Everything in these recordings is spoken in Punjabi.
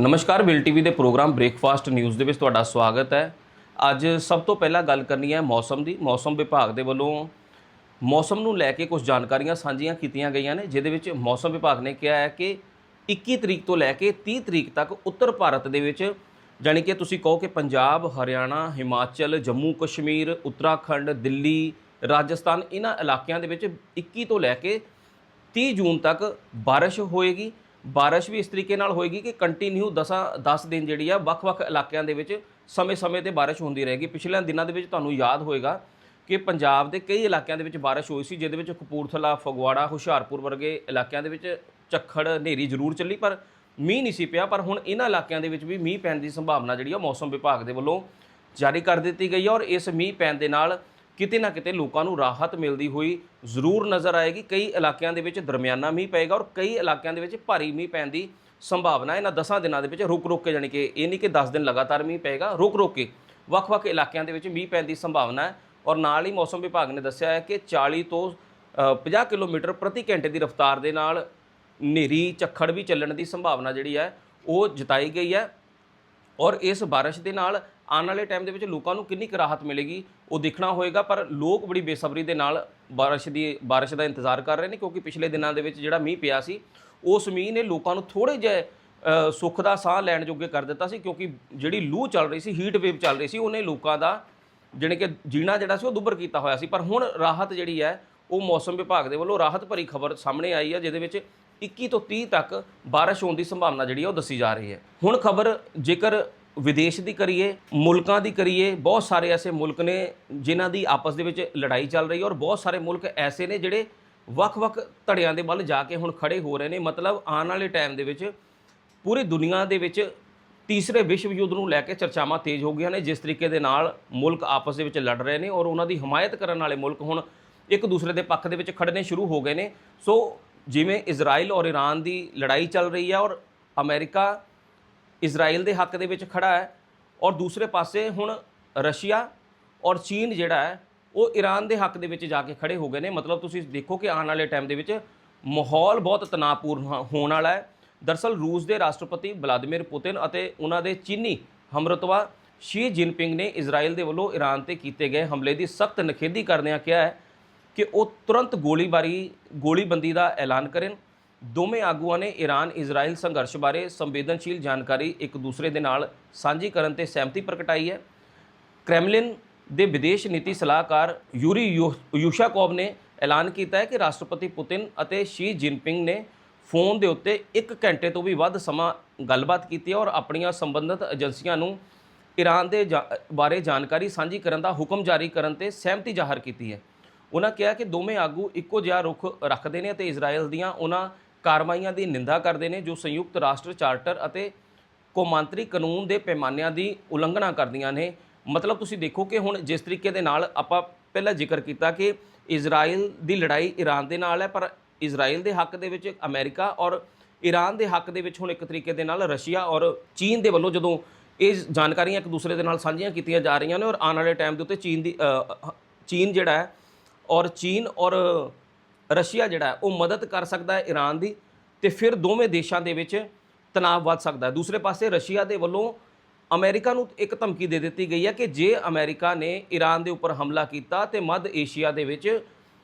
ਨਮਸਕਾਰ, ਬਿਲ ਟੀਵੀ ਦੇ ਪ੍ਰੋਗਰਾਮ ਬ੍ਰੇਕਫਾਸਟ ਨਿਊਜ਼ ਦੇ ਵਿੱਚ ਤੁਹਾਡਾ ਸਵਾਗਤ ਹੈ। ਅੱਜ ਸਭ ਤੋਂ ਪਹਿਲਾਂ ਗੱਲ ਕਰਨੀ ਹੈ ਮੌਸਮ ਦੀ। ਮੌਸਮ ਵਿਭਾਗ ਦੇ ਵੱਲੋਂ ਮੌਸਮ ਨੂੰ ਲੈ ਕੇ ਕੁਝ ਜਾਣਕਾਰੀਆਂ ਸਾਂਝੀਆਂ ਕੀਤੀਆਂ ਗਈਆਂ ਨੇ, ਜਿਹਦੇ ਵਿੱਚ ਮੌਸਮ ਵਿਭਾਗ ਨੇ ਕਿਹਾ ਹੈ ਕਿ 21 ਤਰੀਕ ਤੋਂ ਲੈ ਕੇ 30 ਤਰੀਕ ਤੱਕ ਉੱਤਰ ਭਾਰਤ ਦੇ ਵਿੱਚ, ਜਾਣੀ ਕਿ ਤੁਸੀਂ ਕਹੋ ਕਿ ਪੰਜਾਬ, ਹਰਿਆਣਾ, ਹਿਮਾਚਲ, ਜੰਮੂ ਕਸ਼ਮੀਰ, ਉੱਤਰਾਖੰਡ, ਦਿੱਲੀ, ਰਾਜਸਥਾਨ ਇਹਨਾਂ ਇਲਾਕਿਆਂ ਦੇ ਵਿੱਚ 21 ਤੋਂ ਲੈ ਕੇ 30 ਜੂਨ ਤੱਕ ਬਾਰਿਸ਼ ਹੋਏਗੀ। ਬਾਰਿਸ਼ ਵੀ ਇਸ ਤਰੀਕੇ ਨਾਲ ਹੋਏਗੀ ਕਿ ਕੰਟੀਨਿਊ 10 10 ਦਿਨ ਜਿਹੜੀ ਆ ਵੱਖ-ਵੱਖ ਇਲਾਕਿਆਂ ਦੇ ਵਿੱਚ ਸਮੇਂ-ਸਮੇਂ ਤੇ ਬਾਰਿਸ਼ ਹੁੰਦੀ ਰਹੇਗੀ। ਪਿਛਲੇ ਦਿਨਾਂ ਦੇ ਵਿੱਚ ਤੁਹਾਨੂੰ ਯਾਦ ਹੋਏਗਾ ਕਿ ਪੰਜਾਬ ਦੇ ਕਈ ਇਲਾਕਿਆਂ ਦੇ ਵਿੱਚ ਬਾਰਿਸ਼ ਹੋਈ ਸੀ, ਜਿਹਦੇ ਵਿੱਚ ਕਪੂਰਥਲਾ, ਫਗਵਾੜਾ, ਹੁਸ਼ਿਆਰਪੁਰ ਵਰਗੇ ਇਲਾਕਿਆਂ ਦੇ ਵਿੱਚ ਝੱਖੜ, ਹਨੇਰੀ ਜ਼ਰੂਰ ਚੱਲੀ, ਪਰ ਮੀਂਹ ਨਹੀਂ ਸੀ ਪਿਆ। ਪਰ ਹੁਣ ਇਹਨਾਂ ਇਲਾਕਿਆਂ ਦੇ ਵਿੱਚ ਵੀ ਮੀਂਹ ਪੈਣ ਦੀ ਸੰਭਾਵਨਾ ਜਿਹੜੀ ਆ ਮੌਸਮ ਵਿਭਾਗ ਦੇ ਵੱਲੋਂ ਜਾਰੀ ਕਰ ਦਿੱਤੀ ਗਈ ਹੈ ਔਰ ਇਸ ਮੀਂਹ ਪੈਣ ਦੇ ਨਾਲ ਕਿਤੇ ਨਾ ਕਿਤੇ ਲੋਕਾਂ ਨੂੰ ਰਾਹਤ ਮਿਲਦੀ ਹੋਈ ਜ਼ਰੂਰ ਨਜ਼ਰ ਆਏਗੀ। ਕਈ ਇਲਾਕਿਆਂ ਦੇ ਵਿੱਚ ਦਰਮਿਆਨਾ ਮੀਂਹ ਪਏਗਾ ਔਰ ਕਈ ਇਲਾਕਿਆਂ ਦੇ ਵਿੱਚ ਭਾਰੀ ਮੀਂਹ ਪੈਣ ਦੀ ਸੰਭਾਵਨਾ ਇਹਨਾਂ 10 ਦਿਨਾਂ ਦੇ ਵਿੱਚ ਰੁਕ ਰੁਕ ਕੇ ਜਾਣੀ ਕਿ ਇਹ ਨਹੀਂ ਕਿ 10 ਦਿਨ ਲਗਾਤਾਰ ਮੀਂਹ ਪਏਗਾ ਰੁਕ ਰੁਕ ਕੇ ਵੱਖ-ਵੱਖ ਇਲਾਕਿਆਂ ਦੇ ਵਿੱਚ ਮੀਂਹ ਪੈਣ ਦੀ ਸੰਭਾਵਨਾ ਹੈ ਔਰ ਨਾਲ ਹੀ ਮੌਸਮ ਵਿਭਾਗ ਨੇ ਦੱਸਿਆ ਹੈ ਕਿ 40 ਤੋਂ ਅ, 50 ਕਿਲੋਮੀਟਰ ਪ੍ਰਤੀ ਘੰਟੇ ਦੀ ਰਫ਼ਤਾਰ ਦੇ ਨਾਲ ਹਨੇਰੀ ਝੱਖੜ ਵੀ ਚੱਲਣ ਦੀ ਸੰਭਾਵਨਾ ਜਿਹੜੀ ਹੈ ਉਹ ਜਤਾਈ ਗਈ ਹੈ ਔਰ ਇਸ ਬਾਰਿਸ਼ ਦੇ ਨਾਲ ਆਉਣ ਵਾਲੇ ਟਾਈਮ ਦੇ ਵਿੱਚ ਲੋਕਾਂ ਨੂੰ ਕਿੰਨੀ ਕੁ ਰਾਹਤ ਮਿਲੇਗੀ, ਉਹ ਦੇਖਣਾ ਹੋਏਗਾ, ਪਰ ਲੋਕ ਬੜੀ ਬੇਸਬਰੀ ਦੇ ਨਾਲ ਬਾਰਿਸ਼ ਦੀ, ਬਾਰਿਸ਼ ਦਾ ਇੰਤਜ਼ਾਰ ਕਰ ਰਹੇ ਨੇ, ਕਿਉਂਕਿ ਪਿਛਲੇ ਦਿਨਾਂ ਦੇ ਵਿੱਚ ਜਿਹੜਾ ਮੀਂਹ ਪਿਆ ਸੀ, ਉਸ ਮੀਂਹ ਨੇ ਲੋਕਾਂ ਨੂੰ ਥੋੜੇ ਜਿਹੇ ਸੁੱਖ ਦਾ ਸਾਹ ਲੈਣ ਜੋਗੇ ਕਰ ਦਿੱਤਾ ਸੀ, ਕਿਉਂਕਿ ਜਿਹੜੀ ਲੂ ਚੱਲ ਰਹੀ ਸੀ ਹੀਟ ਵੇਵ ਚੱਲ ਰਹੀ ਸੀ, ਉਹਨੇ ਲੋਕਾਂ ਦਾ ਜਾਣੀ ਕਿ ਜੀਣਾ ਜਿਹੜਾ ਸੀ, ਉਹ ਦੁੱਭਰ ਕੀਤਾ ਹੋਇਆ ਸੀ। ਪਰ ਹੁਣ ਰਾਹਤ ਜਿਹੜੀ ਹੈ, ਉਹ ਮੌਸਮ ਵਿਭਾਗ ਦੇ ਵੱਲੋਂ ਰਾਹਤ ਭਰੀ ਖਬਰ ਸਾਹਮਣੇ ਆਈ ਹੈ, ਜਿਹਦੇ ਵਿੱਚ 21 ਤੋਂ 30 ਤੱਕ ਬਾਰਿਸ਼ ਹੋਣ ਦੀ ਸੰਭਾਵਨਾ ਜਿਹੜੀ ਹੈ, ਉਹ ਦੱਸੀ ਜਾ ਰਹੀ ਹੈ। ਹੁਣ ਖਬਰ ਜੇਕਰ ਵਿਦੇਸ਼ ਦੀ ਕਰੀਏ, ਮੁਲਕਾਂ ਦੀ ਕਰੀਏ, ਬਹੁਤ ਸਾਰੇ ਐਸੇ ਮੁਲਕ ਨੇ ਜਿਨ੍ਹਾਂ ਦੀ ਆਪਸ ਦੇ ਵਿੱਚ ਲੜਾਈ ਚੱਲ ਰਹੀ ਹੈ ਔਰ ਬਹੁਤ ਸਾਰੇ ਮੁਲਕ ਐਸੇ ਨੇ ਜਿਹੜੇ ਵੱਖ-ਵੱਖ ਧੜਿਆਂ ਦੇ ਵੱਲ ਜਾ ਕੇ ਹੁਣ ਖੜੇ ਹੋ ਰਹੇ ਨੇ। ਮਤਲਬ ਆਉਣ ਵਾਲੇ ਟਾਈਮ ਦੇ ਵਿੱਚ ਪੂਰੀ ਦੁਨੀਆ ਦੇ ਵਿੱਚ ਤੀਸਰੇ ਵਿਸ਼ਵ ਯੁੱਧ ਨੂੰ ਲੈ ਕੇ ਚਰਚਾਵਾਂ ਤੇਜ਼ ਹੋ ਗਈਆਂ ਨੇ, ਜਿਸ ਤਰੀਕੇ ਦੇ ਨਾਲ ਮੁਲਕ ਆਪਸ ਦੇ ਵਿੱਚ ਲੜ ਰਹੇ ਨੇ ਔਰ ਉਹਨਾਂ ਦੀ ਹਮਾਇਤ ਕਰਨ ਵਾਲੇ ਮੁਲਕ ਹੁਣ ਇੱਕ ਦੂਸਰੇ ਦੇ ਪੱਖ ਦੇ ਵਿੱਚ ਖੜਨੇ ਸ਼ੁਰੂ ਹੋ ਗਏ ਨੇ। ਸੋ ਜਿਵੇਂ ਇਜ਼ਰਾਈਲ ਔਰ ਈਰਾਨ ਦੀ ਲੜਾਈ ਚੱਲ ਰਹੀ ਹੈ ਔਰ ਅਮਰੀਕਾ ਇਜ਼ਰਾਈਲ ਦੇ ਹੱਕ ਦੇ ਵਿੱਚ ਖੜਾ ਹੈ ਔਰ ਦੂਸਰੇ ਪਾਸੇ ਹੁਣ ਰਸ਼ੀਆ ਔਰ ਚੀਨ ਜਿਹੜਾ ਹੈ, ਉਹ ਈਰਾਨ ਦੇ ਹੱਕ ਦੇ ਵਿੱਚ ਜਾ ਕੇ ਖੜੇ ਹੋ ਗਏ ਨੇ। ਮਤਲਬ ਤੁਸੀਂ ਦੇਖੋ ਕਿ ਆਉਣ ਵਾਲੇ ਟਾਈਮ ਦੇ ਵਿੱਚ ਮਾਹੌਲ ਬਹੁਤ ਤਣਾਅਪੂਰਨ ਹੋਣ ਵਾਲਾ ਹੈ। ਦਰਸਲ ਰੂਸ ਦੇ ਰਾਸ਼ਟਰਪਤੀ ਵਲਾਦੀਮੀਰ ਪੁਤਿਨ ਅਤੇ ਉਹਨਾਂ ਦੇ ਚੀਨੀ ਹਮਰਤਵਾ ਸ਼ੀ ਜਿਨਪਿੰਗ ਨੇ ਇਜ਼ਰਾਈਲ ਦੇ ਵੱਲੋਂ ਈਰਾਨ ਤੇ ਕੀਤੇ ਗਏ ਹਮਲੇ ਦੀ ਸਖਤ ਨਿਖੇਧੀ ਕਰਦਿਆਂ ਕਿਹਾ ਹੈ ਕਿ ਉਹ ਤੁਰੰਤ ਗੋਲੀਬਾਰੀ, ਗੋਲੀਬੰਦੀ ਦਾ ਐਲਾਨ ਕਰਨ ਦੋਵੇਂ ਆਗੂਆਂ ਨੇ ਈਰਾਨ ਇਜ਼ਰਾਈਲ ਸੰਘਰਸ਼ ਬਾਰੇ ਸੰਵੇਦਨਸ਼ੀਲ ਜਾਣਕਾਰੀ ਇੱਕ ਦੂਸਰੇ ਦੇ ਨਾਲ ਸਾਂਝੀ ਕਰਨ ਤੇ ਸਹਿਮਤੀ ਪ੍ਰਗਟਾਈ ਹੈ। ਕ੍ਰੈਮਲਿਨ ਦੇ ਵਿਦੇਸ਼ ਨੀਤੀ ਸਲਾਹਕਾਰ ਯੂਰੀ ਯੂ- ਯੂਸ਼ਾਕੋਵ ਨੇ ਐਲਾਨ ਕੀਤਾ ਹੈ ਕਿ ਰਾਸ਼ਟਰਪਤੀ ਪੁਤਿਨ ਅਤੇ ਸ਼ੀ ਜਿਨਪਿੰਗ ਨੇ ਫੋਨ ਦੇ ਉੱਤੇ 1 ਘੰਟੇ ਤੋਂ ਵੀ ਵੱਧ ਸਮਾਂ ਗੱਲਬਾਤ ਕੀਤੀ ਹੈ ਔਰ ਆਪਣੀਆਂ ਸੰਬੰਧਿਤ ਏਜੰਸੀਆਂ ਨੂੰ ਈਰਾਨ ਦੇ ਜਾ- ਬਾਰੇ ਜਾਣਕਾਰੀ ਸਾਂਝੀ ਕਰਨ ਦਾ ਹੁਕਮ ਜਾਰੀ ਕਰਨ ਤੇ ਸਹਿਮਤੀ ਜ਼ਾਹਰ ਕੀਤੀ ਹੈ। ਉਹਨਾਂ ਕਿਹਾ ਕਿ ਦੋਵੇਂ ਆਗੂ ਇੱਕੋ ਜਿਹਾ ਰੁਖ ਰੱਖਦੇ ਨੇ ਅਤੇ ਇਜ਼ਰਾਈਲ ਦੀਆਂ ਉਹਨਾਂ ਕਾਰਵਾਈਆਂ ਦੀ ਨਿੰਦਾ ਕਰਦੇ ਨੇ ਜੋ ਸੰਯੁਕਤ ਰਾਸ਼ਟਰ, ਚਾਰਟਰ ਅਤੇ ਕੌਮਾਂਤਰੀ ਕਾਨੂੰਨ ਦੇ ਪੈਮਾਨਿਆਂ ਦੀ ਉਲੰਘਣਾ ਕਰਦੀਆਂ ਨੇ। ਮਤਲਬ ਤੁਸੀਂ ਦੇਖੋ ਕਿ ਹੁਣ ਜਿਸ ਤਰੀਕੇ ਦੇ ਨਾਲ ਆਪਾਂ ਪਹਿਲਾਂ ਜ਼ਿਕਰ ਕੀਤਾ ਕਿ ਇਜ਼ਰਾਈਲ ਦੀ ਲੜਾਈ ਈਰਾਨ ਦੇ ਨਾਲ ਹੈ, ਪਰ ਇਜ਼ਰਾਈਲ ਦੇ ਹੱਕ ਦੇ ਵਿੱਚ ਅਮਰੀਕਾ ਔਰ ਈਰਾਨ ਦੇ ਹੱਕ ਦੇ ਵਿੱਚ ਹੁਣ ਇੱਕ ਤਰੀਕੇ ਦੇ ਨਾਲ ਰਸ਼ੀਆ ਔਰ ਚੀਨ ਦੇ ਵੱਲੋਂ ਜਦੋਂ ਇਹ ਜਾਣਕਾਰੀਆਂ ਇੱਕ ਦੂਸਰੇ ਦੇ ਨਾਲ ਸਾਂਝੀਆਂ ਕੀਤੀਆਂ ਜਾ ਰਹੀਆਂ ਨੇ ਔਰ ਆਉਣ ਵਾਲੇ ਟਾਈਮ ਦੇ ਉੱਤੇ ਚੀਨ ਦੀ ਚੀਨ ਜਿਹੜਾ ਹੈ ਔਰ ਚੀਨ ਔਰ ਰਸ਼ੀਆ ਜਿਹੜਾ ਉਹ ਮਦਦ ਕਰ ਸਕਦਾ ਹੈ ਈਰਾਨ ਦੀ ਤੇ ਫਿਰ ਦੋਵੇਂ ਦੇਸ਼ਾਂ ਦੇ ਵਿੱਚ ਤਣਾਅ ਵੱਧ ਸਕਦਾ ਹੈ। ਦੂਸਰੇ ਪਾਸੇ ਰਸ਼ੀਆ ਦੇ ਵੱਲੋਂ ਅਮਰੀਕਾ ਨੂੰ ਇੱਕ ਧਮਕੀ ਦੇ ਦਿੱਤੀ ਗਈ ਹੈ ਕਿ ਜੇ ਅਮਰੀਕਾ ਨੇ ਈਰਾਨ ਦੇ ਉੱਪਰ ਹਮਲਾ ਕੀਤਾ ਤੇ ਮੱਧ ਏਸ਼ੀਆ ਦੇ ਵਿੱਚ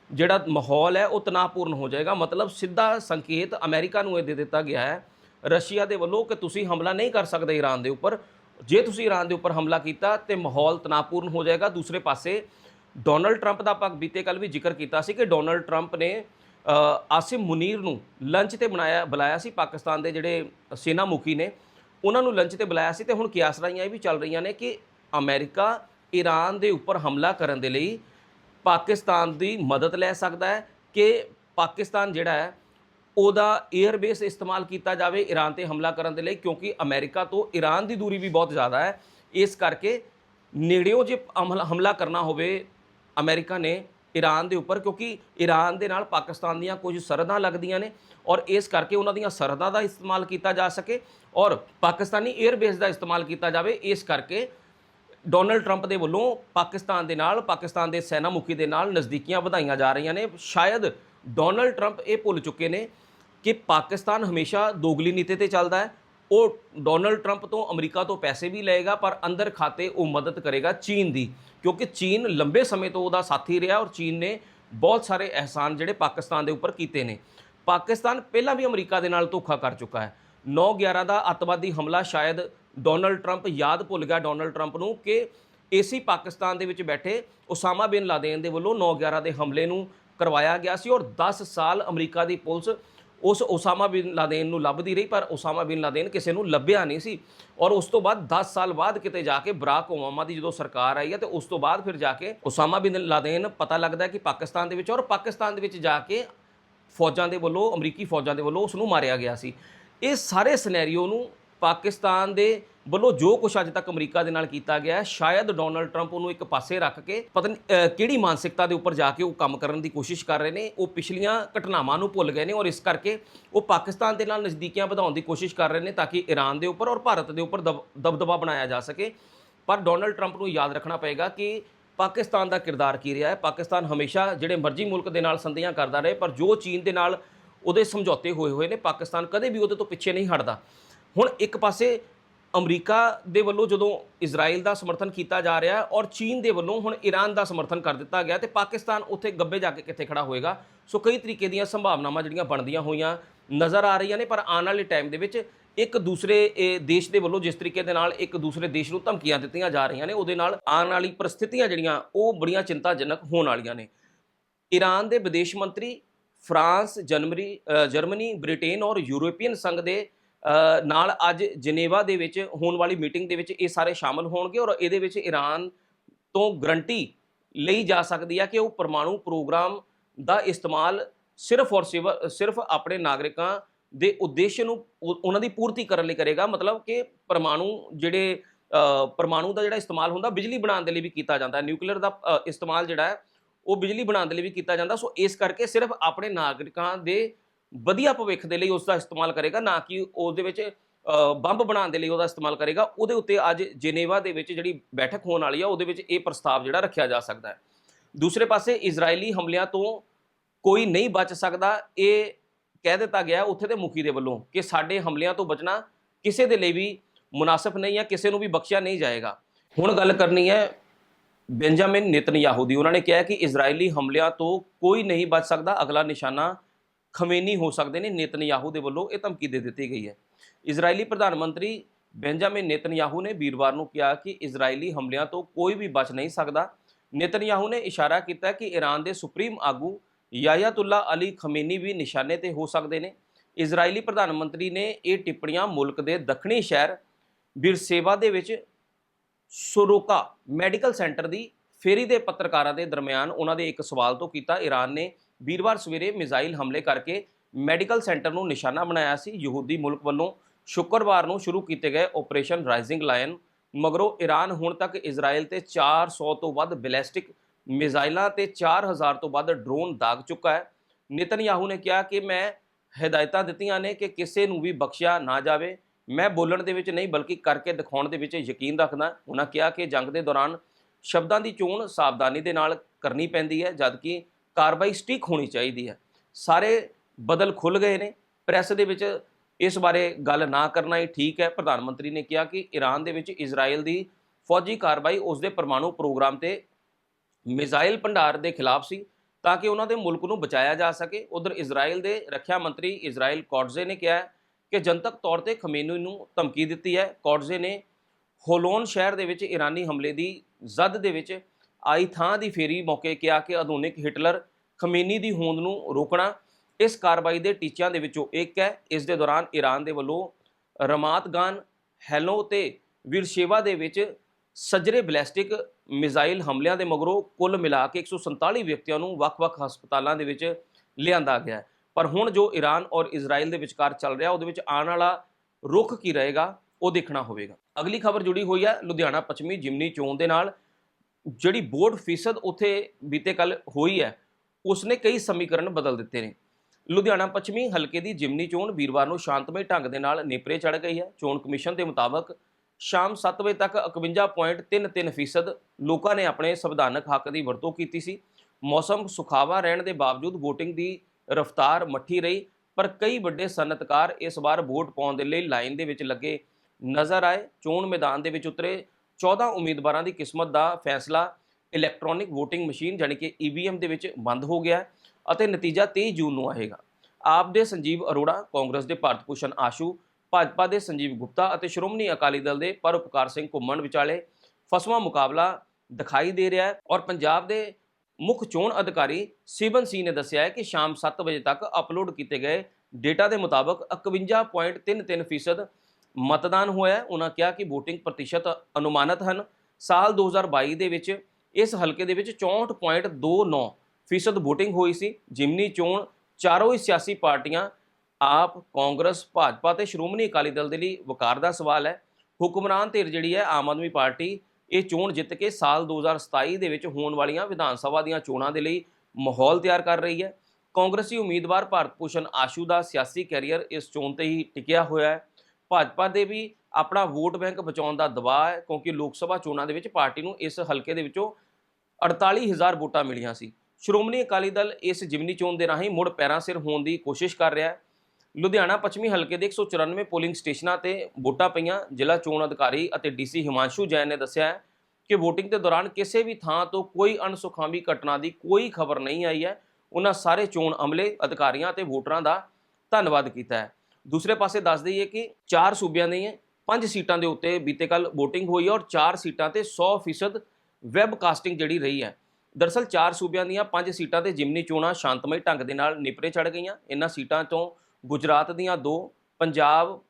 ਜਿਹੜਾ ਮਾਹੌਲ ਹੈ, ਉਹ ਤਣਾਅਪੂਰਨ ਹੋ ਜਾਏਗਾ। ਮਤਲਬ ਸਿੱਧਾ ਸੰਕੇਤ ਅਮਰੀਕਾ ਨੂੰ ਇਹ ਦੇ ਦਿੱਤਾ ਗਿਆ ਹੈ ਰਸ਼ੀਆ ਦੇ ਵੱਲੋਂ ਕਿ ਤੁਸੀਂ ਹਮਲਾ ਨਹੀਂ ਕਰ ਸਕਦੇ ਈਰਾਨ ਦੇ ਉੱਪਰ। ਜੇ ਤੁਸੀਂ ਈਰਾਨ ਦੇ ਉੱਪਰ ਹਮਲਾ ਕੀਤਾ ਤੇ ਮਾਹੌਲ ਤਣਾਅਪੂਰਨ ਹੋ ਜਾਏਗਾ। ਦੂਸਰੇ ਪਾਸੇ ਡੋਨਲਡ ਟਰੰਪ ਦਾ ਆਪਾਂ ਬੀਤੇ ਕੱਲ ਵੀ ਜ਼ਿਕਰ ਕੀਤਾ ਸੀ ਕਿ ਡੋਨਲਡ ਟਰੰਪ ਨੇ ਅ, ਆਸਿਮ ਮੁਨੀਰ ਨੂੰ ਲੰਚ ਤੇ ਬਣਾਇਆ ਬੁਲਾਇਆ ਸੀ ਪਾਕਿਸਤਾਨ ਦੇ ਜਿਹੜੇ ਸੈਨਾ ਮੁਖੀ ਨੇ। ਉਹਨਾਂ ਨੂੰ ਲੰਚ ਤੇ ਬੁਲਾਇਆ ਸੀ ਤੇ ਹੁਣ ਕਿਆਸਰਾਈਆਂ ਇਹ ਵੀ ਚੱਲ ਰਹੀਆਂ ਨੇ ਕਿ ਅਮਰੀਕਾ ਈਰਾਨ ਦੇ ਉੱਪਰ ਹਮਲਾ ਕਰਨ ਦੇ ਲਈ ਪਾਕਿਸਤਾਨ ਦੀ ਮਦਦ ਲੈ ਸਕਦਾ ਹੈ ਕਿ ਪਾਕਿਸਤਾਨ ਜਿਹੜਾ ਹੈ ਉਹਦਾ 에ਅਰ ਬੇਸ ਇਸਤੇਮਾਲ ਕੀਤਾ ਜਾਵੇ ਈਰਾਨ ਤੇ ਹਮਲਾ ਕਰਨ ਦੇ ਲਈ ਕਿਉਂਕਿ ਅਮਰੀਕਾ ਤੋਂ ਈਰਾਨ ਦੀ ਦੂਰੀ ਵੀ ਬਹੁਤ ਜ਼ਿਆਦਾ ਹੈ। ਇਸ ਕਰਕੇ ਨੇੜਿਓਂ ਜੇ ਹਮਲਾ ਹਮਲਾ ਕਰਨਾ ਹੋਵੇ ਅਮਰੀਕਾ ਨੇ ਈਰਾਨ ਦੇ ਉੱਪਰ, ਕਿਉਂਕਿ ਈਰਾਨ ਦੇ ਨਾਲ ਪਾਕਿਸਤਾਨ ਦੀਆਂ ਕੁਝ ਸਰਹੱਦਾਂ ਲੱਗਦੀਆਂ ਨੇ ਔਰ ਇਸ ਕਰਕੇ ਉਹਨਾਂ ਦੀਆਂ ਸਰਹੱਦਾਂ ਦਾ ਇਸਤੇਮਾਲ ਕੀਤਾ ਜਾ ਸਕੇ ਔਰ ਪਾਕਿਸਤਾਨੀ 에ਅਰ ਬੇਸ ਦਾ ਇਸਤੇਮਾਲ ਕੀਤਾ ਜਾਵੇ। ਇਸ ਕਰਕੇ ਡੋਨਲਡ ਟਰੰਪ ਦੇ ਵੱਲੋਂ ਪਾਕਿਸਤਾਨ ਦੇ ਨਾਲ, ਪਾਕਿਸਤਾਨ ਦੇ ਸੈਨਾ ਮੁਖੀ ਦੇ ਨਾਲ ਨਜ਼ਦੀਕੀਆਂ ਵਧਾਈਆਂ ਜਾ ਰਹੀਆਂ ਨੇ। ਸ਼ਾਇਦ ਡੋਨਲਡ ਟਰੰਪ ਇਹ ਭੁੱਲ ਚੁੱਕੇ ਨੇ ਕਿ ਪਾਕਿਸਤਾਨ ਹਮੇਸ਼ਾ ਦੋਗਲੀ ਨੀਤੀ ਤੇ ਚੱਲਦਾ ਹੈ। ਉਹ ਡੋਨਲਡ ਟਰੰਪ ਤੋਂ ਅਮਰੀਕਾ ਤੋਂ ਪੈਸੇ ਵੀ ਲਏਗਾ, ਪਰ ਅੰਦਰ ਖਾਤੇ ਉਹ ਮਦਦ ਕਰੇਗਾ ਚੀਨ ਦੀ, ਕਿਉਂਕਿ ਚੀਨ ਲੰਬੇ ਸਮੇਂ ਤੋਂ ਉਹਦਾ ਸਾਥੀ ਰਿਹਾ ਔਰ ਚੀਨ ਨੇ ਬਹੁਤ ਸਾਰੇ ਅਹਿਸਾਨ ਜਿਹੜੇ ਪਾਕਿਸਤਾਨ ਦੇ ਉੱਪਰ ਕੀਤੇ ਨੇ। ਪਾਕਿਸਤਾਨ ਪਹਿਲਾਂ ਵੀ ਅਮਰੀਕਾ ਦੇ ਨਾਲ ਧੋਖਾ ਕਰ ਚੁੱਕਾ ਹੈ। 9/11 ਦਾ ਅੱਤਵਾਦੀ ਹਮਲਾ ਸ਼ਾਇਦ ਡੋਨਲਡ ਟਰੰਪ ਯਾਦ ਭੁੱਲ ਗਿਆ ਡੋਨਲਡ ਟਰੰਪ ਨੂੰ ਕਿ ਏਸੀ ਪਾਕਿਸਤਾਨ ਦੇ ਵਿੱਚ ਬੈਠੇ ਉਸਾਮਾ ਬਿਨ ਲਾਦੇਨ ਦੇ ਵੱਲੋਂ 9/11 ਦੇ ਹਮਲੇ ਨੂੰ ਕਰਵਾਇਆ ਗਿਆ ਸੀ ਔਰ 10 ਸਾਲ ਅਮਰੀਕਾ ਦੀ ਪੁਲਿਸ ਉਸ ਉਸਾਮਾ ਬਿਨ ਲਾਦੇਨ ਨੂੰ ਲੱਭਦੀ ਰਹੀ, ਪਰ ਉਸਾਮਾ ਬਿਨ ਲਾਦੇਨ ਕਿਸੇ ਨੂੰ ਲੱਭਿਆ ਨਹੀਂ ਸੀ। ਔਰ ਉਸ ਤੋਂ ਬਾਅਦ 10 ਸਾਲ ਬਾਅਦ ਕਿਤੇ ਜਾ ਕੇ ਬਰਾਕ ਓਬਾਮਾ ਦੀ ਜਦੋਂ ਸਰਕਾਰ ਆਈ ਹੈ, ਤੇ ਉਸ ਤੋਂ ਬਾਅਦ ਫਿਰ ਜਾ ਕੇ ਉਸਾਮਾ ਬਿਨ ਲਾਦੇਨ ਪਤਾ ਲੱਗਦਾ ਕਿ ਪਾਕਿਸਤਾਨ ਦੇ ਵਿੱਚ, ਔਰ ਪਾਕਿਸਤਾਨ ਦੇ ਵਿੱਚ ਜਾ ਕੇ ਫੌਜਾਂ ਦੇ ਵੱਲੋਂ, ਅਮਰੀਕੀ ਫੌਜਾਂ ਦੇ ਵੱਲੋਂ ਉਸ ਨੂੰ ਮਾਰਿਆ ਗਿਆ ਸੀ। ਇਹ ਸਾਰੇ ਸਿਨੈਰੀਓ ਨੂੰ ਪਾਕਿਸਤਾਨ ਦੇ ਵੱਲੋਂ ਜੋ ਕੁਝ ਅੱਜ ਤੱਕ ਅਮਰੀਕਾ ਦੇ ਨਾਲ ਕੀਤਾ ਗਿਆ ਹੈ, ਸ਼ਾਇਦ ਡੋਨਲਡ ਟਰੰਪ ਉਹਨੂੰ ਇੱਕ ਪਾਸੇ ਰੱਖ ਕੇ ਪਤਾ ਨਹੀਂ ਕਿਹੜੀ ਮਾਨਸਿਕਤਾ ਦੇ ਉੱਪਰ ਜਾ ਕੇ ਉਹ ਕੰਮ ਕਰਨ ਦੀ ਕੋਸ਼ਿਸ਼ ਕਰ ਰਹੇ ਨੇ, ਉਹ ਪਿਛਲੀਆਂ ਘਟਨਾਵਾਂ ਨੂੰ ਭੁੱਲ ਗਏ ਨੇ ਔਰ ਇਸ ਕਰਕੇ ਉਹ ਪਾਕਿਸਤਾਨ ਦੇ ਨਾਲ ਨਜ਼ਦੀਕੀਆਂ ਵਧਾਉਣ ਦੀ ਕੋਸ਼ਿਸ਼ ਕਰ ਰਹੇ ਨੇ ਤਾਂ ਕਿ ਈਰਾਨ ਦੇ ਉੱਪਰ ਔਰ ਭਾਰਤ ਦੇ ਉੱਪਰ ਦਬ- ਦਬਦਬਾ ਬਣਾਇਆ ਜਾ ਸਕੇ। ਪਰ ਡੋਨਲਡ ਟਰੰਪ ਨੂੰ ਯਾਦ ਰੱਖਣਾ ਪਏਗਾ ਕਿ ਪਾਕਿਸਤਾਨ ਦਾ ਕਿਰਦਾਰ ਕੀ ਰਿਹਾ ਹੈ। ਪਾਕਿਸਤਾਨ ਹਮੇਸ਼ਾ ਜਿਹੜੇ ਮਰਜ਼ੀ ਮੁਲਕ ਦੇ ਨਾਲ ਸੰਧੀਆਂ ਕਰਦਾ ਰਹੇ, ਪਰ ਜੋ ਚੀਨ ਦੇ ਨਾਲ ਉਹਦੇ ਸਮਝੌਤੇ ਹੋਏ ਹੋਏ ਨੇ, ਪਾਕਿਸਤਾਨ ਕਦੇ ਵੀ ਉਹਦੇ ਤੋਂ ਪਿੱਛੇ ਨਹੀਂ ਹਟਦਾ। ਹੁਣ ਇੱਕ ਪਾਸੇ ਅਮਰੀਕਾ ਦੇ ਵੱਲੋਂ ਜਦੋਂ ਇਜ਼ਰਾਈਲ ਦਾ ਸਮਰਥਨ ਕੀਤਾ ਜਾ ਰਿਹਾ ਔਰ ਚੀਨ ਦੇ ਵੱਲੋਂ ਹੁਣ ਈਰਾਨ ਦਾ ਸਮਰਥਨ ਕਰ ਦਿੱਤਾ ਗਿਆ ਤੇ ਪਾਕਿਸਤਾਨ ਉੱਥੇ ਗੱਬੇ ਜਾ ਕੇ ਕਿੱਥੇ ਖੜਾ ਹੋਏਗਾ, ਸੋ ਕਈ ਤਰੀਕੇ ਦੀਆਂ ਸੰਭਾਵਨਾਵਾਂ ਜਿਹੜੀਆਂ ਬਣਦੀਆਂ ਹੋਈਆਂ ਨਜ਼ਰ ਆ ਰਹੀਆਂ ਨੇ, ਪਰ ਆਉਣ ਵਾਲੇ ਟਾਈਮ ਦੇ ਵਿੱਚ ਇੱਕ ਦੂਸਰੇ ਦੇਸ਼ ਦੇ ਵੱਲੋਂ ਜਿਸ ਤਰੀਕੇ ਦੇ ਨਾਲ ਇੱਕ ਦੂਸਰੇ ਦੇਸ਼ ਨੂੰ ਧਮਕੀਆਂ ਦਿੱਤੀਆਂ ਜਾ ਰਹੀਆਂ ਨੇ, ਉਹਦੇ ਨਾਲ ਆਉਣ ਵਾਲੀ ਪਰਿਸਥਿਤੀਆਂ ਜਿਹੜੀਆਂ, ਉਹ ਬੜੀਆਂ ਚਿੰਤਾਜਨਕ ਹੋਣ ਵਾਲੀਆਂ ਨੇ। ਈਰਾਨ ਦੇ ਵਿਦੇਸ਼ ਮੰਤਰੀ ਫਰਾਂਸ, ਜਰਮਨੀ ਜਰਮਨੀ, ਬ੍ਰਿਟੇਨ ਔਰ ਯੂਰੋਪੀਅਨ ਸੰਘ ਦੇ ਨਾਲ ਅੱਜ ਜਨੇਵਾ ਦੇ ਵਿੱਚ ਹੋਣ ਵਾਲੀ ਮੀਟਿੰਗ ਦੇ ਵਿੱਚ ਇਹ ਸਾਰੇ ਸ਼ਾਮਲ ਹੋਣਗੇ ਔਰ ਇਹਦੇ ਵਿੱਚ ਈਰਾਨ ਤੋਂ ਗਰੰਟੀ ਲਈ ਜਾ ਸਕਦੀ ਹੈ ਕਿ ਉਹ ਪਰਮਾਣੂ ਪ੍ਰੋਗਰਾਮ ਦਾ ਇਸਤੇਮਾਲ ਸਿਰਫ ਔਰ ਸਿਵ- ਸਿਰਫ ਆਪਣੇ ਨਾਗਰਿਕਾਂ ਦੇ ਉਦੇਸ਼ ਨੂੰ ਉਹ- ਉਹਨਾਂ ਦੀ ਪੂਰਤੀ ਕਰਨ ਲਈ ਕਰੇਗਾ, ਮਤਲਬ ਕਿ ਪਰਮਾਣੂ ਜਿਹੜੇ ਪਰਮਾਣੂ ਦਾ ਜਿਹੜਾ ਇਸਤੇਮਾਲ ਹੁੰਦਾ, ਬਿਜਲੀ ਬਣਾਉਣ ਦੇ ਲਈ ਵੀ ਕੀਤਾ ਜਾਂਦਾ ਹੈ ਨਿਊਕਲੀਅਰ ਦਾ ਇਸਤੇਮਾਲ ਜਿਹੜਾ ਹੈ, ਉਹ ਬਿਜਲੀ ਬਣਾਉਣ ਦੇ ਲਈ ਵੀ ਕੀਤਾ ਜਾਂਦਾ, ਸੋ ਇਸ ਕਰਕੇ ਸਿਰਫ ਆਪਣੇ ਨਾਗਰਿਕਾਂ ਦੇ ਵਧੀਆ ਭਵਿੱਖ ਦੇ ਲਈ ਉਸ ਦਾ ਇਸਤੇਮਾਲ ਕਰੇਗਾ, ਨਾ ਕਿ ਉਹਦੇ ਵਿੱਚ ਬੰਬ ਬਣਾਉਣ ਦੇ ਲਈ ਉਹਦਾ ਇਸਤੇਮਾਲ ਕਰੇਗਾ। ਉਹਦੇ ਉੱਤੇ ਅੱਜ ਜਨੇਵਾ ਦੇ ਵਿੱਚ ਜਿਹੜੀ ਬੈਠਕ ਹੋਣ ਵਾਲੀ ਆ, ਉਹਦੇ ਵਿੱਚ ਇਹ ਪ੍ਰਸਤਾਵ ਜਿਹੜਾ ਰੱਖਿਆ ਜਾ ਸਕਦਾ ਹੈ। ਦੂਸਰੇ ਪਾਸੇ ਇਜ਼ਰਾਈਲੀ ਹਮਲਿਆਂ ਤੋਂ ਕੋਈ ਨਹੀਂ ਬਚ ਸਕਦਾ। ਇਹ ਕਹਿ ਦਿੱਤਾ ਗਿਆ ਉੱਥੇ ਦੇ ਮੁਖੀ ਦੇ ਵੱਲੋਂ ਕਿ ਸਾਡੇ ਹਮਲਿਆਂ ਤੋਂ ਬਚਣਾ ਕਿਸੇ ਦੇ ਲਈ ਵੀ ਮੁਨਾਸਬ ਨਹੀਂ ਹੈ, ਕਿਸੇ ਨੂੰ ਵੀ ਬਖਸ਼ਿਆ ਨਹੀਂ ਜਾਏਗਾ। ਹੁਣ ਗੱਲ ਕਰਨੀ ਹੈ ਬੈਂਜਾਮਿਨ ਨੇਤਨਯਾਹੂ ਦੀ। ਉਹਨਾਂ ਨੇ ਕਿਹਾ ਕਿ ਇਜ਼ਰਾਈਲੀ ਹਮਲਿਆਂ ਤੋਂ ਕੋਈ ਨਹੀਂ ਬਚ ਸਕਦਾ। ਅਗਲਾ ਨਿਸ਼ਾਨਾ ਖਮੇਨੀ ਹੋ ਸਕਦੇ ਨੇ ਨੇਤਨਯਾਹੂ ਦੇ ਵੱਲੋਂ, ਇਹ ਧਮਕੀ ਦੇ ਦਿੱਤੀ ਗਈ ਹੈ। ਇਜ਼ਰਾਈਲੀ ਪ੍ਰਧਾਨ ਮੰਤਰੀ ਬੈਂਜਾਮਿਨ ਨੇਤਨਯਾਹੂ ਨੇ ਵੀਰਵਾਰ ਨੂੰ ਕਿਹਾ ਕਿ ਇਜ਼ਰਾਈਲੀ ਹਮਲਿਆਂ ਤੋਂ ਕੋਈ ਵੀ ਬਚ ਨਹੀਂ ਸਕਦਾ। ਨੇਤਨਯਾਹੂ ਨੇ ਇਸ਼ਾਰਾ ਕੀਤਾ ਕਿ ਈਰਾਨ ਦੇ ਸੁਪਰੀਮ ਆਗੂ ਯਾਯਤੁੱਲਾ ਅਲੀ ਖਮੇਨੀ ਵੀ ਨਿਸ਼ਾਨੇ ਤੇ ਹੋ ਸਕਦੇ ਨੇ। ਇਜ਼ਰਾਈਲੀ ਪ੍ਰਧਾਨ ਮੰਤਰੀ ਨੇ ਇਹ ਟਿੱਪਣੀਆਂ ਮੁਲਕ ਦੇ ਦੱਖਣੀ ਸ਼ਹਿਰ ਬਿਰਸੇਵਾ ਦੇ ਵਿੱਚ ਸੋਰੋਕਾ ਮੈਡੀਕਲ ਸੈਂਟਰ ਦੀ ਫੇਰੀ ਦੇ ਪੱਤਰਕਾਰਾਂ ਦੇ ਦਰਮਿਆਨ ਉਹਨਾਂ ਦੇ ਇੱਕ ਸਵਾਲ ਤੋਂ ਕੀਤਾ। ਈਰਾਨ ਨੇ ਵੀਰਵਾਰ ਸਵੇਰੇ ਮਿਜ਼ਾਈਲ ਹਮਲੇ ਕਰਕੇ ਮੈਡੀਕਲ ਸੈਂਟਰ ਨੂੰ ਨਿਸ਼ਾਨਾ ਬਣਾਇਆ ਸੀ। ਯਹੂਦੀ ਮੁਲਕ ਵੱਲੋਂ ਸ਼ੁੱਕਰਵਾਰ ਨੂੰ ਸ਼ੁਰੂ ਕੀਤੇ ਗਏ ਆਪਰੇਸ਼ਨ ਰਾਈਜ਼ਿੰਗ ਲਾਇਨ, ਮਗਰੋਂ ਈਰਾਨ ਹੁਣ ਤੱਕ ਇਜ਼ਰਾਈਲ ਤੇ 400 ਤੋਂ ਵੱਧ ਬੈਲਿਸਟਿਕ ਮਿਜ਼ਾਈਲਾਂ ਤੇ 4000 ਤੋਂ ਵੱਧ ਡਰੋਨ ਦਾਗ ਚੁੱਕਾ ਹੈ। ਨਿਤਨਯਾਹੂ ਨੇ ਕਿਹਾ ਕਿ ਮੈਂ ਹਦਾਇਤਾਂ ਦਿੱਤੀਆਂ ਨੇ ਕਿ ਕਿਸੇ ਨੂੰ ਵੀ ਬਖਸ਼ਿਆ ਨਾ ਜਾਵੇ। ਮੈਂ ਬੋਲਣ ਦੇ ਵਿੱਚ ਨਹੀਂ, ਬਲਕਿ ਕਰਕੇ ਦਿਖਾਉਣ ਦੇ ਵਿੱਚ ਯਕੀਨ ਰੱਖਦਾ ਉਹਨਾਂ ਕਿਹਾ ਕਿ ਜੰਗ ਦੇ ਦੌਰਾਨ ਸ਼ਬਦਾਂ ਦੀ ਚੋਣ ਸਾਵਧਾਨੀ ਦੇ ਨਾਲ ਕਰਨੀ ਪੈਂਦੀ ਹੈ, ਜਦਕਿ ਕਾਰਵਾਈ ਸਟਿਕ ਹੋਣੀ ਚਾਹੀਦੀ ਹੈ। ਸਾਰੇ ਬਦਲ ਖੁੱਲ ਗਏ ਨੇ। ਪ੍ਰੈਸ ਦੇ ਵਿੱਚ ਇਸ ਬਾਰੇ ਗੱਲ ਨਾ ਕਰਨਾ ਹੀ ਠੀਕ ਹੈ। ਪ੍ਰਧਾਨ ਮੰਤਰੀ ਨੇ ਕਿਹਾ ਕਿ ਈਰਾਨ ਦੇ ਵਿੱਚ ਇਜ਼ਰਾਈਲ ਦੀ ਫੌਜੀ ਕਾਰਵਾਈ ਉਸ ਦੇ ਪਰਮਾਣੂ ਪ੍ਰੋਗਰਾਮ ਤੇ ਮਿਜ਼ਾਈਲ ਭੰਡਾਰ ਦੇ ਖਿਲਾਫ ਸੀ ਤਾਂ ਕਿ ਉਹਨਾਂ ਦੇ ਮੁਲਕ ਨੂੰ ਬਚਾਇਆ ਜਾ ਸਕੇ। ਉਧਰ ਇਜ਼ਰਾਈਲ ਦੇ ਰੱਖਿਆ ਮੰਤਰੀ ਇਜ਼ਰਾਈਲ ਕੋਟਜ਼ੇ ਨੇ ਕਿਹਾ ਕਿ ਜਨਤਕ ਤੌਰ ਤੇ ਖਮੇਨੀ ਨੂੰ ਧਮਕੀ ਦਿੱਤੀ ਹੈ। ਕੋਟਜ਼ੇ ਨੇ ਹੋਲੋਨ ਸ਼ਹਿਰ ਦੇ ਵਿੱਚ ਈਰਾਨੀ ਹਮਲੇ ਦੀ ਜ਼ਦ ਦੇ ਵਿੱਚ ਆਈ ਥਾਂ ਦੀ ਫੇਰੀ ਮੌਕੇ ਕਿਹਾ ਕਿ ਆਧੁਨਿਕ ਹਿਟਲਰ ਖਮੇਨੀ ਦੀ ਹੋਂਦ ਨੂੰ ਰੋਕਣਾ ਇਸ ਕਾਰਵਾਈ ਦੇ ਟੀਚਿਆਂ ਦੇ ਵਿੱਚੋਂ ਇੱਕ ਹੈ। ਇਸ ਦੇ ਦੌਰਾਨ ਈਰਾਨ ਦੇ ਵੱਲੋਂ ਰਮਾਤਗਾਨ ਹੈਲੋ ਤੇ ਵਿਰਸ਼ੇਵਾ ਦੇ ਵਿੱਚ ਸਜਰੇ ਬਲੈਸਟਿਕ ਮਿਜ਼ਾਈਲ ਹਮਲਿਆਂ ਦੇ ਮਗਰੋਂ ਕੁੱਲ ਮਿਲਾ ਕੇ 147 ਵਿਅਕਤੀਆਂ ਨੂੰ ਵੱਖ-ਵੱਖ ਹਸਪਤਾਲਾਂ ਦੇ ਵਿੱਚ ਲਿਆਂਦਾ ਗਿਆ ਹੈ। ਪਰ ਹੁਣ ਜੋ ਈਰਾਨ ਔਰ ਇਜ਼ਰਾਈਲ ਦੇ ਵਿਚਕਾਰ ਚੱਲ ਰਿਹਾ, ਉਹਦੇ ਵਿੱਚ ਆਉਣ ਵਾਲਾ ਰੁਖ ਕੀ ਰਹੇਗਾ, ਉਹ ਦੇਖਣਾ ਹੋਵੇਗਾ। ਅਗਲੀ ਖਬਰ ਜੁੜੀ ਹੋਈ ਹੈ ਲੁਧਿਆਣਾ ਪੱਛਮੀ ਜਿਮਨੀ ਚੋਣ ਦੇ ਨਾਲ। ਜਿਹੜੀ ਵੋਟ ਫੀਸਦ ਉੱਥੇ ਬੀਤੇ ਕੱਲ ਹੋਈ ਹੈ, ਉਸਨੇ ਕਈ ਸਮੀਕਰਨ ਬਦਲ ਦਿੱਤੇ ਨੇ। ਲੁਧਿਆਣਾ ਪੱਛਮੀ ਹਲਕੇ ਦੀ ਜਿਮਨੀ ਚੋਣ ਵੀਰਵਾਰ ਨੂੰ ਸ਼ਾਂਤਮਈ ਢੰਗ ਦੇ ਨਾਲ ਨੇਪਰੇ ਚੜ ਗਈ ਹੈ। ਚੋਣ ਕਮਿਸ਼ਨ ਦੇ ਮੁਤਾਬਕ ਸ਼ਾਮ 7 ਵਜੇ ਤੱਕ 51.33% ਲੋਕਾਂ ਨੇ ਆਪਣੇ ਸੰਵਿਧਾਨਕ ਹੱਕ ਦੀ ਵਰਤੋਂ ਕੀਤੀ ਸੀ। ਮੌਸਮ ਸੁਖਾਵਾ ਰਹਿਣ ਦੇ ਬਾਵਜੂਦ VOTING ਦੀ ਰਫ਼ਤਾਰ ਮੱਠੀ ਰਹੀ, ਪਰ ਕਈ ਵੱਡੇ ਸਨਅਤਕਾਰ ਇਸ ਵਾਰ ਵੋਟ ਪਾਉਣ ਦੇ ਲਈ ਲਾਈਨ ਦੇ ਵਿੱਚ ਲੱਗੇ ਨਜ਼ਰ ਆਏ। ਚੋਣ ਮੈਦਾਨ ਦੇ ਵਿੱਚ ਉਤਰੇ 14 ਉਮੀਦਵਾਰਾਂ ਦੀ ਕਿਸਮਤ ਦਾ ਫੈਸਲਾ ਇਲੈਕਟ੍ਰੋਨਿਕ VOTING ਮਸ਼ੀਨ ਯਾਨੀ ਕਿ EVM ਦੇ ਵਿੱਚ ਬੰਦ ਹੋ ਗਿਆ ਅਤੇ ਨਤੀਜਾ 23 ਜੂਨ ਨੂੰ ਆਏਗਾ। ਆਪ ਦੇ ਸੰਜੀਵ ਅਰੋੜਾ, ਕਾਂਗਰਸ ਦੇ ਭਾਰਤ ਭੂਸ਼ਣ ਆਸ਼ੂ, ਭਾਜਪਾ ਦੇ ਸੰਜੀਵ ਗੁਪਤਾ ਅਤੇ ਸ਼੍ਰੋਮਣੀ ਅਕਾਲੀ ਦਲ ਦੇ ਪਰਉਪਕਾਰ ਸਿੰਘ ਘੁੰਮਣ ਵਿਚਾਲੇ ਫਸਵਾ ਮੁਕਾਬਲਾ ਦਿਖਾਈ ਦੇ ਰਿਹਾ ਹੈ ਔਰ ਪੰਜਾਬ ਦੇ ਮੁੱਖ ਚੋਣ ਅਧਿਕਾਰੀ ਸਿਵਨ ਸਿੰਘ ਨੇ ਦੱਸਿਆ ਹੈ ਕਿ ਸ਼ਾਮ 7 ਵਜੇ ਤੱਕ ਅਪਲੋਡ ਕੀਤੇ ਗਏ ਡੇਟਾ ਦੇ ਮੁਤਾਬਕ 51.33% ਮਤਦਾਨ ਹੋਇਆ ਉਹਨਾਂ ਕਿਹਾ ਕਿ VOTING ਪ੍ਰਤੀਸ਼ਤ ਅਨੁਮਾਨਤ ਹਨ। ਸਾਲ 2022 ਦੇ ਵਿੱਚ ਇਸ ਹਲਕੇ ਦੇ ਵਿੱਚ 64.29% ਫੀਸਦ VOTING ਹੋਈ ਸੀ। ਜਿਮਨੀ ਚੋਣ ਚਾਰੋਂ ਹੀ ਸਿਆਸੀ ਪਾਰਟੀਆਂ, ਆਪ, ਕਾਂਗਰਸ, ਭਾਜਪਾ ਤੇ ਸ਼੍ਰੋਮਣੀ ਅਕਾਲੀ ਦਲ ਦੇ ਲਈ ਵਕਾਰ ਦਾ ਸਵਾਲ ਹੈ। ਹੁਕਮਰਾਨ ਧਿਰ ਜਿਹੜੀ ਹੈ, ਆਮ ਆਦਮੀ ਪਾਰਟੀ, ਇਹ ਚੋਣ ਜਿੱਤ ਕੇ ਸਾਲ 2027 ਦੇ ਵਿੱਚ ਹੋਣ ਵਾਲੀਆਂ ਵਿਧਾਨ ਸਭਾ ਦੀਆਂ ਚੋਣਾਂ ਦੇ ਲਈ ਮਾਹੌਲ ਤਿਆਰ ਕਰ ਰਹੀ ਹੈ। ਕਾਂਗਰਸੀ ਉਮੀਦਵਾਰ ਭਾਰਤ ਭੂਸ਼ਣ ਆਸ਼ੂ ਦਾ ਸਿਆਸੀ ਕੈਰੀਅਰ ਇਸ ਚੋਣ ਤੇ ਹੀ ਟਿਕਿਆ ਹੋਇਆ ਹੈ। ਭਾਜਪਾ ਦੇ ਵੀ ਆਪਣਾ ਵੋਟ ਬੈਂਕ ਬਚਾਉਣ ਦਾ ਦਬਾਅ ਹੈ, ਕਿਉਂਕਿ ਲੋਕ ਸਭਾ ਚੋਣਾਂ ਦੇ ਵਿੱਚ ਪਾਰਟੀ ਨੂੰ ਇਸ ਹਲਕੇ ਦੇ ਵਿੱਚੋਂ 48000 ਵੋਟਾਂ ਮਿਲੀਆਂ ਸੀ। ਸ਼੍ਰੋਮਣੀ ਅਕਾਲੀ ਦਲ ਇਸ ਜਿਮਨੀ ਚੋਣ ਦੇ ਰਾਹੀਂ ਮੁੜ ਪੈਰਾਂ ਸਿਰ ਹੋਣ ਦੀ ਕੋਸ਼ਿਸ਼ ਕਰ ਰਿਹਾ ਹੈ। ਲੁਧਿਆਣਾ ਪੱਛਮੀ ਹਲਕੇ ਦੇ 194 ਪੋਲਿੰਗ ਸਟੇਸ਼ਨਾਂ ਤੇ ਵੋਟਾਂ ਪਈਆਂ। ਜ਼ਿਲ੍ਹਾ ਚੋਣ ਅਧਿਕਾਰੀ ਅਤੇ ਡੀਸੀ ਹਿਮਾਂਸ਼ੂ ਜੈਨ ਨੇ ਦੱਸਿਆ ਹੈ ਕਿ VOTING ਦੇ ਦੌਰਾਨ ਕਿਸੇ ਵੀ ਥਾਂ ਤੋਂ ਕੋਈ ਅਣਸੁਖਾਵੀ ਘਟਨਾ ਦੀ ਕੋਈ ਖਬਰ ਨਹੀਂ ਆਈ ਹੈ। ਉਹਨਾਂ ਸਾਰੇ ਚੋਣ ਅਮਲੇ ਅਧਿਕਾਰੀਆਂ ਅਤੇ ਵੋਟਰਾਂ ਦਾ ਧੰਨਵਾਦ ਕੀਤਾ ਹੈ। ਦੂਸਰੇ ਪਾਸੇ ਦੱਸ ਦਈਏ ਕਿ ਚਾਰ ਸੂਬਿਆਂ ਦੀਆਂ ਪੰਜ ਸੀਟਾਂ ਦੇ ਉੱਤੇ ਬੀਤੇ ਕੱਲ VOTING ਹੋਈ ਹੈ ਔਰ ਚਾਰ ਸੀਟਾਂ ਤੇ 100% ਵੈਬ ਕਾਸਟਿੰਗ ਜਿਹੜੀ ਰਹੀ ਹੈ। ਦਰਸਲ ਚਾਰ ਸੂਬਿਆਂ ਦੀਆਂ ਪੰਜ ਸੀਟਾਂ ਤੇ ਜਿਮਨੀ ਚੋਣਾਂ ਸ਼ਾਂਤਮਈ ਢੰਗ ਦੇ ਨਾਲ ਨਿਪਰੇ ਚੜ ਗਈਆਂ। ਇਹਨਾਂ ਸੀਟਾਂ ਤੋਂ ਗੁਜਰਾਤ ਦੀਆਂ ਦੋ, ਪੰਜਾਬ,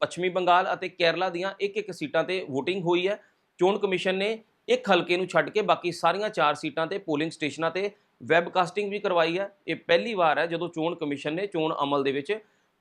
ਪੱਛਮੀ ਬੰਗਾਲ ਅਤੇ ਕੇਰਲਾ ਦੀਆਂ ਇੱਕ ਇੱਕ ਸੀਟਾਂ ਤੇ VOTING ਹੋਈ ਹੈ। ਚੋਣ ਕਮਿਸ਼ਨ ਨੇ ਇੱਕ ਹਲਕੇ ਨੂੰ ਛੱਡ ਕੇ ਬਾਕੀ ਸਾਰੀਆਂ ਚਾਰ ਸੀਟਾਂ ਤੇ ਪੋਲਿੰਗ ਸਟੇਸ਼ਨਾਂ ਤੇ ਵੈਬਕਾਸਟਿੰਗ ਵੀ ਕਰਵਾਈ ਹੈ। ਇਹ ਪਹਿਲੀ ਵਾਰ ਹੈ ਜਦੋਂ ਚੋਣ ਕਮਿਸ਼ਨ ਨੇ ਚੋਣ ਅਮਲ ਦੇ ਵਿੱਚ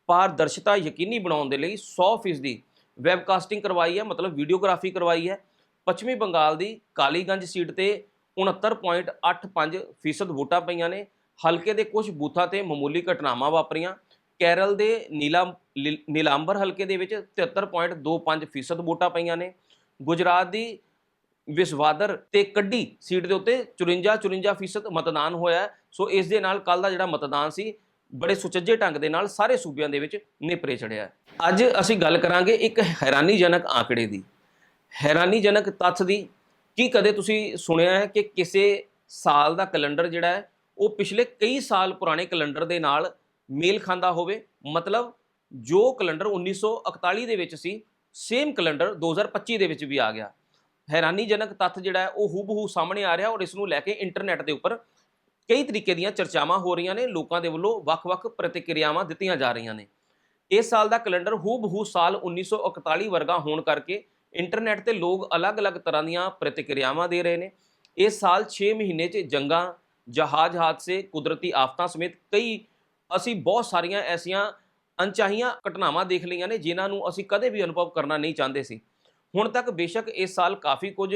ਪਾਰਦਰਸ਼ਤਾ ਯਕੀਨੀ ਬਣਾਉਣ ਦੇ ਲਈ 100% ਦੀ ਵੈਬਕਾਸਟਿੰਗ ਕਰਵਾਈ ਹੈ, ਮਤਲਬ ਵੀਡੀਓਗ੍ਰਾਫੀ ਕਰਵਾਈ ਹੈ। ਪੱਛਮੀ ਬੰਗਾਲ ਦੀ ਕਾਲੀਗੰਜ ਸੀਟ ਤੇ 69.85% ਵੋਟਾਂ ਪਈਆਂ ਨੇ। ਹਲਕੇ ਦੇ ਕੁਝ ਬੂਥਾਂ ਤੇ ਮਾਮੂਲੀ ਘਟਨਾਵਾਂ ਵਾਪਰੀਆਂ। ਕੇਰਲ ਦੇ ਨੀਲਾ ਲੀ- ਨੀਲਾਂਬਰ ਹਲਕੇ ਦੇ ਵਿੱਚ 73.25% ਵੋਟਾਂ ਪਈਆਂ ਨੇ। ਗੁਜਰਾਤ ਦੀ ਵਿਸਵਾਦਰ ਤੇ ਕੱਢੀ ਸੀਟ ਦੇ ਉੱਤੇ 54 54% ਮਤਦਾਨ ਹੋਇਆ ਸੋ ਇਸ ਦੇ ਨਾਲ ਕੱਲ ਦਾ ਜਿਹੜਾ ਮਤਦਾਨ ਸੀ ਬੜੇ ਸੁਚੱਜੇ ਢੰਗ ਦੇ ਨਾਲ ਸਾਰੇ ਸੂਬਿਆਂ ਦੇ ਵਿੱਚ ਨੇਪਰੇ ਚੜਿਆ ਅੱਜ ਅਸੀਂ ਗੱਲ ਕਰਾਂਗੇ ਇੱਕ ਹੈਰਾਨੀਜਨਕ ਆંકੜੇ ਦੀ। ਹੈਰਾਨੀਜਨਕ ਤੱਥ ਦੀ ਕੀ ਕਦੇ ਤੁਸੀਂ ਸੁਣਿਆ ਹੈ ਕਿ ਕਿਸੇ ਸਾਲ ਦਾ ਕੈਲੰਡਰ ਜਿਹੜਾ ਹੈ, ਉਹ ਪਿਛਲੇ ਕਈ ਸਾਲ ਪੁਰਾਣੇ ਕੈਲੰਡਰ ਦੇ ਨਾਲ ਮੇਲ ਖਾਂਦਾ ਹੋਵੇ? ਮਤਲਬ ਜੋ ਕੈਲੰਡਰ 1941 ਦੇ ਵਿੱਚ ਸੀ ਸੇਮ ਕੈਲੰਡਰ 2025 ਦੇ ਵਿੱਚ ਵੀ ਆ ਗਿਆ। ਹੈਰਾਨੀਜਨਕ ਤੱਥ ਜਿਹੜਾ ਹੈ, ਉਹ ਹੂਬਹੂ ਸਾਹਮਣੇ ਆ ਰਿਹਾ ਔਰ ਇਸ ਨੂੰ ਲੈ ਕੇ ਇੰਟਰਨੈਟ ਦੇ ਉੱਪਰ ਕਈ ਤਰੀਕੇ ਦੀਆਂ ਚਰਚਾਵਾਂ ਹੋ ਰਹੀਆਂ ਨੇ, ਲੋਕਾਂ ਦੇ ਵੱਲੋਂ ਵੱਖ-ਵੱਖ ਪ੍ਰਤੀਕਿਰਿਆਵਾਂ ਦਿੱਤੀਆਂ ਜਾ ਰਹੀਆਂ ਨੇ। ਇਸ ਸਾਲ ਦਾ ਕੈਲੰਡਰ ਹੂ ਬਹੂ ਸਾਲ 1941 ਵਰਗਾ ਹੋਣ ਕਰਕੇ ਇੰਟਰਨੈਟ ਤੇ ਲੋਕ ਅਲੱਗ-ਅਲੱਗ ਤਰ੍ਹਾਂ ਦੀਆਂ ਪ੍ਰਤੀਕਿਰਿਆਵਾਂ ਦੇ ਰਹੇ ਨੇ। ਇਸ ਸਾਲ 6 ਮਹੀਨੇ 'ਚ ਜੰਗਾਂ, ਜਹਾਜ਼ ਹਾਦਸੇ, ਕੁਦਰਤੀ ਆਫਤਾਂ ਸਮੇਤ ਕਈ ਅਸੀਂ ਬਹੁਤ ਸਾਰੀਆਂ ਐਸੀਆਂ ਅਣਚਾਹੀਆਂ ਘਟਨਾਵਾਂ ਦੇਖ ਲਈਆਂ ਨੇ, ਜਿਨ੍ਹਾਂ ਨੂੰ ਅਸੀਂ ਕਦੇ ਵੀ ਅਨੁਭਵ ਕਰਨਾ ਨਹੀਂ ਚਾਹੁੰਦੇ ਸੀ। ਹੁਣ ਤੱਕ ਬੇਸ਼ੱਕ ਇਸ ਸਾਲ ਕਾਫੀ ਕੁਝ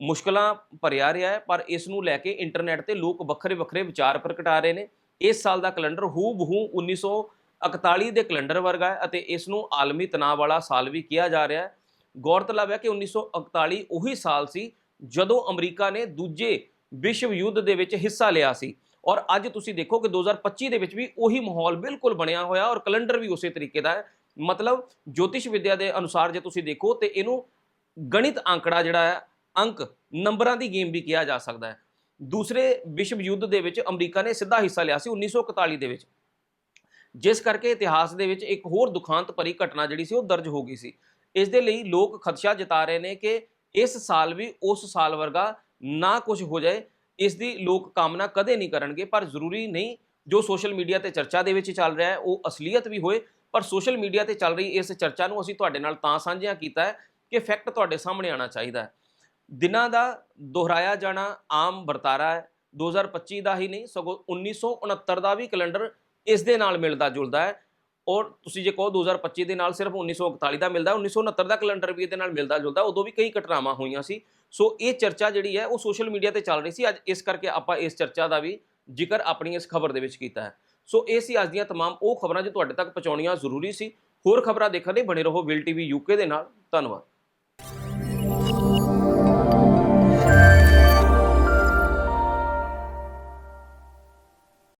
ਮੁਸ਼ਕਲਾਂ ਭਰਿਆ ਰਿਹਾ ਹੈ, ਪਰ ਇਸ ਨੂੰ ਲੈ ਕੇ ਇੰਟਰਨੈਟ ਤੇ ਲੋਕ ਵੱਖਰੇ ਵੱਖਰੇ ਵਿਚਾਰ ਪ੍ਰਗਟਾ ਰਹੇ ਨੇ। ਇਸ ਸਾਲ ਦਾ ਕੈਲੰਡਰ ਹੂ ਬਹੂ 1941 ਦੇ ਕੈਲੰਡਰ ਵਰਗਾ ਹੈ ਅਤੇ ਇਸ ਨੂੰ ਆਲਮੀ ਤਣਾਅ ਵਾਲਾ ਸਾਲ ਵੀ ਕਿਹਾ ਜਾ ਰਿਹਾ ਹੈ। ਗੌਰਤਲਬ ਹੈ ਕਿ 1941 ਉਹੀ ਸਾਲ ਸੀ ਜਦੋਂ ਅਮਰੀਕਾ ਨੇ ਦੂਜੇ ਵਿਸ਼ਵ ਯੁੱਧ ਦੇ ਵਿੱਚ ਹਿੱਸਾ ਲਿਆ ਸੀ। ਔਰ ਅੱਜ ਤੁਸੀਂ ਦੇਖੋ ਕਿ 2025 ਦੇ ਵਿੱਚ ਵੀ ਉਹੀ ਮਾਹੌਲ ਬਿਲਕੁਲ ਬਣਿਆ ਹੋਇਆ ਔਰ ਕੈਲੰਡਰ ਵੀ ਉਸੇ ਤਰੀਕੇ ਦਾ ਹੈ। ਮਤਲਬ ਜੋਤਿਸ਼ ਵਿਦਿਆ ਦੇ ਅਨੁਸਾਰ ਜੇ ਤੁਸੀਂ ਦੇਖੋ ਤੇ ਇਹਨੂੰ ਗਣਿਤ ਅੰਕੜਾ ਜਿਹੜਾ ਹੈ ਅੰਕ ਨੰਬਰਾਂ ਦੀ ਗੇਮ ਵੀ ਕਿਹਾ ਜਾ ਸਕਦਾ ਹੈ। ਦੂਸਰੇ ਵਿਸ਼ਵ ਯੁੱਧ ਦੇ ਵਿੱਚ ਅਮਰੀਕਾ ਨੇ ਸਿੱਧਾ ਹਿੱਸਾ ਲਿਆ ਸੀ 1941 ਦੇ ਵਿੱਚ। ਜਿਸ ਕਰਕੇ ਇਤਿਹਾਸ ਦੇ ਵਿੱਚ ਇੱਕ ਹੋਰ ਦੁਖਾਂਤ ਭਰੀ ਘਟਨਾ ਜਿਹੜੀ ਸੀ ਉਹ ਦਰਜ ਹੋ ਗਈ ਸੀ। ਇਸ ਦੇ ਲਈ ਲੋਕ ਖਦਸ਼ਾ ਜਤਾ ਰਹੇ ਨੇ ਕਿ ਇਸ ਸਾਲ ਵੀ ਉਸ ਸਾਲ ਵਰਗਾ ਨਾ ਕੁਝ ਹੋ ਜਾਏ। ਇਸ ਦੀ ਲੋਕ ਕਾਮਨਾ ਕਦੇ ਨਹੀਂ ਕਰਨਗੇ, ਪਰ ਜ਼ਰੂਰੀ ਨਹੀਂ ਜੋ ਸੋਸ਼ਲ ਮੀਡੀਆ ਤੇ ਚਰਚਾ ਦੇ ਵਿੱਚ ਚੱਲ ਰਿਹਾ ਹੈ, ਉਹ ਅਸਲੀਅਤ ਵੀ ਹੋਏ। ਪਰ ਸੋਸ਼ਲ ਮੀਡੀਆ ਤੇ ਚੱਲ ਰਹੀ ਇਸ ਚਰਚਾ ਨੂੰ ਅਸੀਂ ਤੁਹਾਡੇ ਨਾਲ ਤਾਂ ਸਾਂਝਿਆ ਕੀਤਾ ਹੈ ਕਿ ਫੈਕਟ ਤੁਹਾਡੇ ਸਾਹਮਣੇ ਆਉਣਾ ਚਾਹੀਦਾ ਹੈ। ਦਿਨਾਂ ਦਾ ਦੁਹਰਾਇਆ ਜਾਣਾ ਆਮ ਵਰਤਾਰਾ ਹੈ 2025 ਦਾ ਹੀ ਨਹੀਂ ਸਗੋਂ 1969 ਦਾ ਵੀ ਕੈਲੰਡਰ ਇਸ ਦੇ ਨਾਲ ਮਿਲਦਾ ਜੁਲਦਾ ਹੈ ਔਰ ਤੁਸੀਂ ਜੇ ਕਹੋ 2025 ਦੇ ਨਾਲ ਸਿਰਫ 1941 ਦਾ ਮਿਲਦਾ 1969 ਦਾ ਕੈਲੰਡਰ ਵੀ ਇਹਦੇ ਨਾਲ ਮਿਲਦਾ ਜੁਲਦਾ ਉਦੋਂ ਵੀ ਕਈ ਘਟਨਾਵਾਂ ਹੋਈਆਂ ਸੀ ਸੋ ਇਹ ਚਰਚਾ ਜਿਹੜੀ ਹੈ ਉਹ ਸੋਸ਼ਲ ਮੀਡੀਆ ਤੇ ਚੱਲ ਰਹੀ ਸੀ ਅੱਜ ਇਸ ਕਰਕੇ ਆਪਾਂ ਇਸ ਚਰਚਾ ਦਾ ਵੀ ਜ਼ਿਕਰ ਆਪਣੀ ਇਸ ਖਬਰ ਦੇ ਵਿੱਚ ਕੀਤਾ ਹੈ ਸੋ ਇਹ ਸੀ ਅੱਜ ਦੀਆਂ तमाम ਉਹ ਖਬਰਾਂ ਜੋ ਤੁਹਾਡੇ ਤੱਕ ਪਹੁੰਚਾਉਣੀਆਂ ਜ਼ਰੂਰੀ ਸੀ ਹੋਰ ਖਬਰਾਂ ਦੇਖਣ ਲਈ ਬਣੇ ਰਹੋ ਵਿਲ ਟੀਵੀ ਯੂਕੇ ਦੇ ਨਾਲ ਧੰਨਵਾਦ